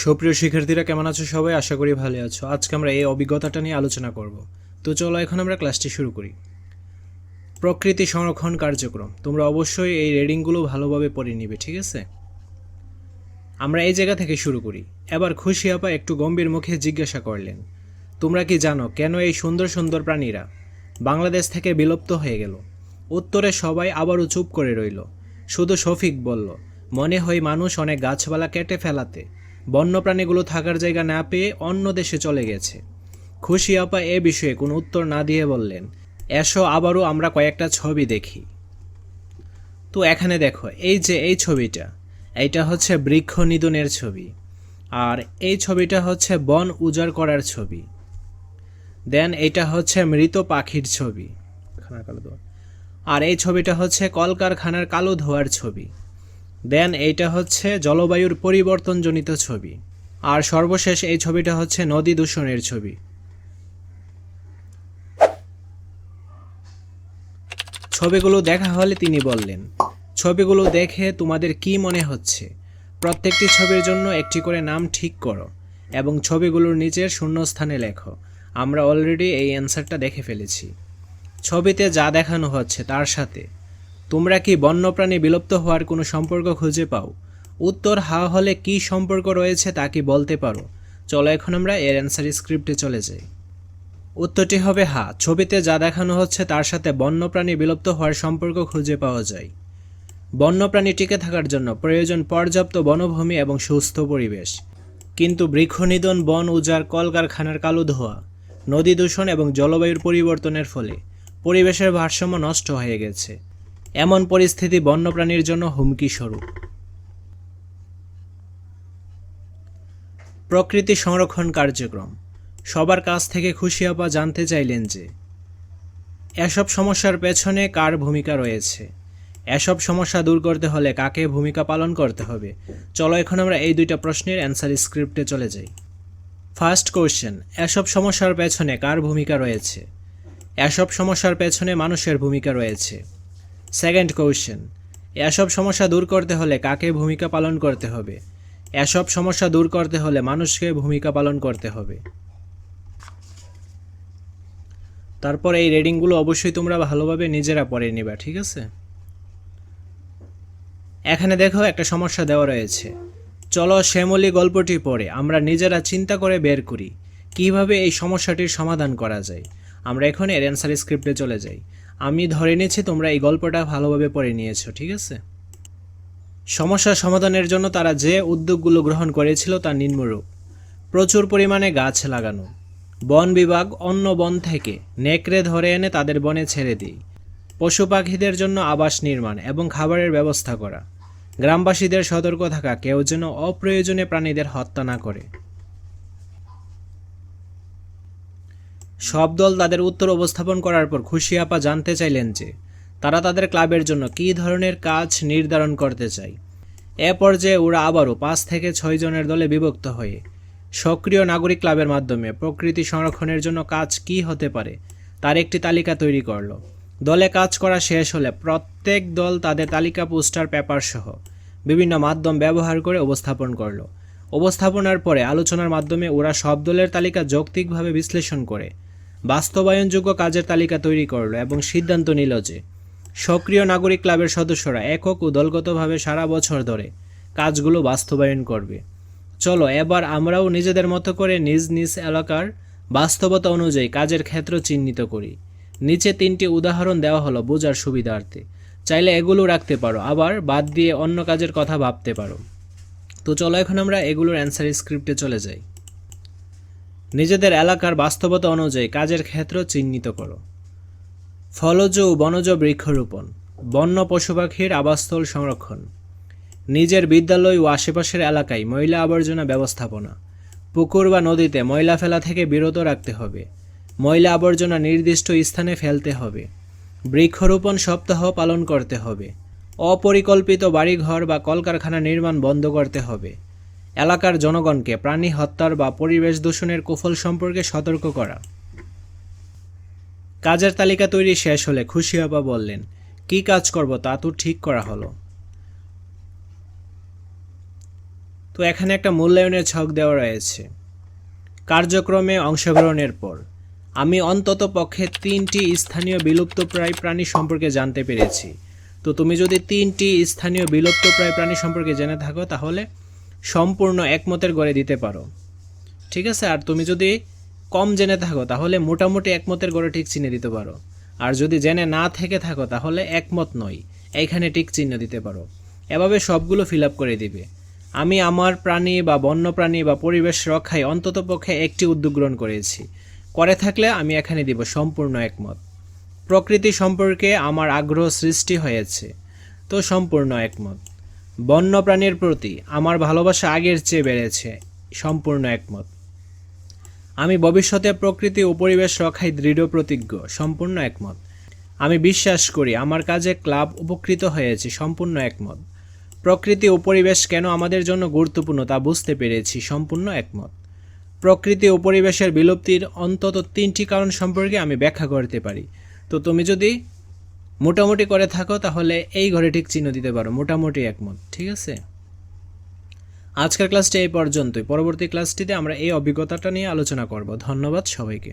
সুপ্রিয় শিক্ষার্থীরা, কেমন আছো সবাই? আশা করি ভালো আছো। আজকে আমরা এই অভিজ্ঞতাটা নিয়ে আলোচনা করব। তো চলো, এখন আমরা ক্লাসটি শুরু করি। প্রকৃতি সংরক্ষণ কার্যক্রম। তোমরা অবশ্যই এই রেডিংগুলো ভালোভাবে পড়ে নিবে, ঠিক আছে? আমরা এই জায়গা থেকে শুরু করি। এবার খুশি আপা একটু গম্ভীর মুখে জিজ্ঞাসা করলেন, তোমরা কি জানো কেন এই সুন্দর সুন্দর প্রাণীরা বাংলাদেশ থেকে বিলুপ্ত হয়ে গেল? উত্তরে সবাই আবারও চুপ করে রইল। শুধু শফিক বলল, মনে হয় মানুষ অনেক গাছপালা কেটে ফেলাতে বন্যপ্রাণীগুলো থাকার জায়গা না পেয়ে অন্য দেশে চলে গেছে। খুশি আপা এ বিষয়ে কোনো উত্তর না দিয়ে বললেন, এসো আবারও আমরা কয়েকটা ছবি দেখি। তো এখানে দেখো, এই যে এই ছবিটা, এইটা হচ্ছে বৃক্ষ নিধনের ছবি, আর এই ছবিটা হচ্ছে বন উজাড় করার ছবি। দেন এটা হচ্ছে মৃত পাখির ছবি। আর এই ছবিটা হচ্ছে কলকারখানার কালো ধোয়ার ছবি। দেন এইটা হচ্ছে জলবায়ুর পরিবর্তনজনিত ছবি। আর সর্বশেষ এই ছবিটা হচ্ছে নদী দূষণের ছবি। ছবিগুলো দেখা হলে তিনি বললেন, ছবিগুলো দেখে তোমাদের কি মনে হচ্ছে? প্রত্যেকটি ছবির জন্য একটি করে নাম ঠিক করো এবং ছবিগুলোর নিচের শূন্যস্থানে লেখো। আমরা অলরেডি এই অ্যান্সারটা দেখে ফেলেছি। ছবিতে যা দেখানো হচ্ছে তার সাথে তোমরা কি বন্যপ্রাণী বিলুপ্ত হওয়ার কোনো সম্পর্ক খুঁজে পাও? উত্তর, হা হলে কি সম্পর্ক রয়েছে তা কি বলতে পারো? চলো এখন আমরা এর অ্যান্সার স্ক্রিপ্টে চলে যাই। উত্তরটি হবে হা। ছবিতে যা দেখানো হচ্ছে তার সাথে বন্যপ্রাণী বিলুপ্ত হওয়ার সম্পর্ক খুঁজে পাওয়া যায়। বন্যপ্রাণী টিকে থাকার জন্য প্রয়োজন পর্যাপ্ত বনভূমি এবং সুস্থ পরিবেশ। কিন্তু বৃক্ষনিধন বন উজাড়, কলকারখানার কালো ধোয়া, নদী দূষণ এবং জলবায়ুর পরিবর্তনের ফলে পরিবেশের ভারসাম্য নষ্ট হয়ে গেছে। এমন পরিস্থিতি বন্যপ্রাণীর জন্য হুমকি স্বরূপ। প্রকৃতি সংরক্ষণ কার্যক্রম। সবার কাছ থেকে খুশি আপা জানতে চাইলেন যে, এসব সমস্যার পেছনে কার ভূমিকা রয়েছে? এসব সমস্যা দূর করতে হলে কাকে ভূমিকা পালন করতে হবে? চলো এখন আমরা এই দুইটা প্রশ্নের অ্যান্সার স্ক্রিপ্টে চলে যাই। ফার্স্ট কোশ্চেন, এসব সমস্যার পেছনে কার ভূমিকা রয়েছে? এসব সমস্যার পেছনে মানুষের ভূমিকা রয়েছে। সেকেন্ড কোয়েশ্চেন এসব সমস্যা দূর করতে হলে কাকে ভূমিকা পালন করতে হবে? এসব সমস্যা দূর করতে হলে মানুষকে ভূমিকা পালন করতে হবে। তারপর এই রেডিংগুলো অবশ্যই তোমরা ভালোভাবে নিজেরা পড়ে নিবা, ঠিক আছে? এখানে দেখো একটা সমস্যা দেওয়া রয়েছে। চলো শ্যামলি গল্পটি পড়ে, আমরা নিজেরা চিন্তা করে বের করি। কীভাবে এই সমস্যাটির সমাধান করা যায়? আমরা এখন এর অ্যান্সার স্ক্রিপ্টে চলে যাই। আমি ধরে নিয়েছি তোমরা এই গল্পটা ভালোভাবে পড়ে নিয়েছো, ঠিক আছে? সমস্যা সমাধানের জন্য তারা যে উদ্যোগগুলো গ্রহণ করেছিল তা নিম্নরূপ। প্রচুর পরিমাণে গাছ লাগানো। বন বিভাগ অন্য বন থেকে নেকড়ে ধরে এনে তাদের বনে ছেড়ে দিই পশু পাখিদের জন্য আবাস নির্মাণ এবং খাবারের ব্যবস্থা করা। গ্রামবাসীদের সতর্ক থাকা কেউ যেন অপ্রয়োজনে প্রাণীদের হত্যা না করে। সব দল তাদের উত্তর উপস্থাপন করার পর খুশি আপা জানতে চাইলেন যে, তারা তাদের ক্লাবের জন্য কী ধরনের কাজ নির্ধারণ করতে চায়। এ পর্যায়ে ওরা আবারও পাঁচ থেকে ছয় জনের দলে বিভক্ত হয়ে সক্রিয় নাগরিক ক্লাবের মাধ্যমে প্রকৃতি সংরক্ষণের জন্য কাজ কী হতে পারে তার একটি তালিকা তৈরি করল। দলে কাজ করা শেষ হলে প্রত্যেক দল তাদের তালিকা, পোস্টার পেপার সহ বিভিন্ন মাধ্যম ব্যবহার করে উপস্থাপন করল। উপস্থাপনার পরে আলোচনার মাধ্যমে ওরা সব দলের তালিকা যৌক্তিকভাবে বিশ্লেষণ করে বাস্তবায়নযোগ্য কাজের তালিকা তৈরি করল এবং সিদ্ধান্ত নিল যে সক্রিয় নাগরিক ক্লাবের সদস্যরা একক ও দলগতভাবে সারা বছর ধরে কাজগুলো বাস্তবায়ন করবে। চলো, এবার আমরাও নিজেদের মতো করে নিজ নিজ এলাকার বাস্তবতা অনুযায়ী কাজের ক্ষেত্র চিহ্নিত করি। নিচে তিনটি উদাহরণ দেওয়া হলো বোঝার সুবিধার্থে। চাইলে এগুলো রাখতে পারো, আবার বাদ দিয়ে অন্য কাজের কথা ভাবতে পারো। তো চলো, এখন আমরা এগুলোর অ্যান্সার স্ক্রিপ্টে চলে যাই। নিজেদের এলাকার বাস্তবতা অনুযায়ী কাজের ক্ষেত্র চিহ্নিত করো। ফলজ ও বনজ বৃক্ষরোপণ, বন্য পশু পাখির আবাসস্থল সংরক্ষণ, নিজের বিদ্যালয় ও আশেপাশের এলাকায় ময়লা আবর্জনা ব্যবস্থাপনা, পুকুর বা নদীতে ময়লা ফেলা থেকে বিরত রাখতে হবে, ময়লা আবর্জনা নির্দিষ্ট স্থানে ফেলতে হবে, বৃক্ষরোপণ সপ্তাহ পালন করতে হবে, অপরিকল্পিত বাড়িঘর বা কলকারখানা নির্মাণ বন্ধ করতে হবে। এলাকার জনগণকে প্রাণী হত্যার বা পরিবেশ দূষণের কুফল সম্পর্কে সতর্ক করা। কাজের তালিকা তৈরি শেষ হলে খুশি আপা বললেন, কী কাজ করব তা তো ঠিক করা হলো। তো এখানে একটা মূল্যায়নের ছক দেওয়া রয়েছে। কার্যক্রমে অংশগ্রহণের পর আমি অন্তত পক্ষে তিনটি স্থানীয় বিলুপ্তপ্রায় প্রাণী সম্পর্কে জানতে পেরেছি। তো তুমি যদি তিনটি স্থানীয় বিলুপ্তপ্রায় প্রাণী সম্পর্কে জেনে থাকো তাহলে সম্পূর্ণ একমতের গড়ে দিতে পারো। ঠিক আছে? আর তুমি যদি কম জেনে থাকো, তাহলে মোটামুটি একমতের গড়ে ঠিক চিহ্ন দিতে পারো। আর যদি জেনে না থেকে থাকো, তাহলে একমত নয়। এইখানে টিক চিহ্ন দিতে পারো। এভাবে সবগুলো ফিল আপ করে দিবে। আমি আমার প্রাণী বা বন্যপ্রাণী বা পরিবেশ রক্ষায় অন্ততপক্ষে একটি উদ্যোগ গ্রহণ করেছি। করে থাকলে আমি এখানে দিব সম্পূর্ণ একমত। প্রকৃতি সম্পর্কে আমার আগ্রহ সৃষ্টি হয়েছে। তো সম্পূর্ণ একমত। বন্যপ্রাণীর প্রতি আমার ভালোবাসা আগের চেয়ে বেড়েছে, সম্পূর্ণ একমত। আমি ভবিষ্যতে প্রকৃতি ও পরিবেশ রক্ষায় দৃঢ় প্রতিজ্ঞ, সম্পূর্ণ একমত। আমি বিশ্বাস করি আমার কাজে ক্লাব উপকৃত হয়েছে, সম্পূর্ণ একমত। প্রকৃতি ও পরিবেশ কেন আমাদের জন্য গুরুত্বপূর্ণ তা বুঝতে পেরেছি, সম্পূর্ণ একমত। প্রকৃতি ও পরিবেশের বিলুপ্তির অন্তত তিনটি কারণ সম্পর্কে আমি ব্যাখ্যা করতে পারি। তো তুমি যদি মোটামুটি করে থাকো, তাহলে এই ঘরে ঠিক চিহ্ন দিতে পারো। মোটামুটি একমত ঠিক আছে? আজকের ক্লাসটি এই পর্যন্তই। পরবর্তী ক্লাসটিতে আমরা এই অভিজ্ঞতাটা নিয়ে আলোচনা করব। ধন্যবাদ সবাইকে।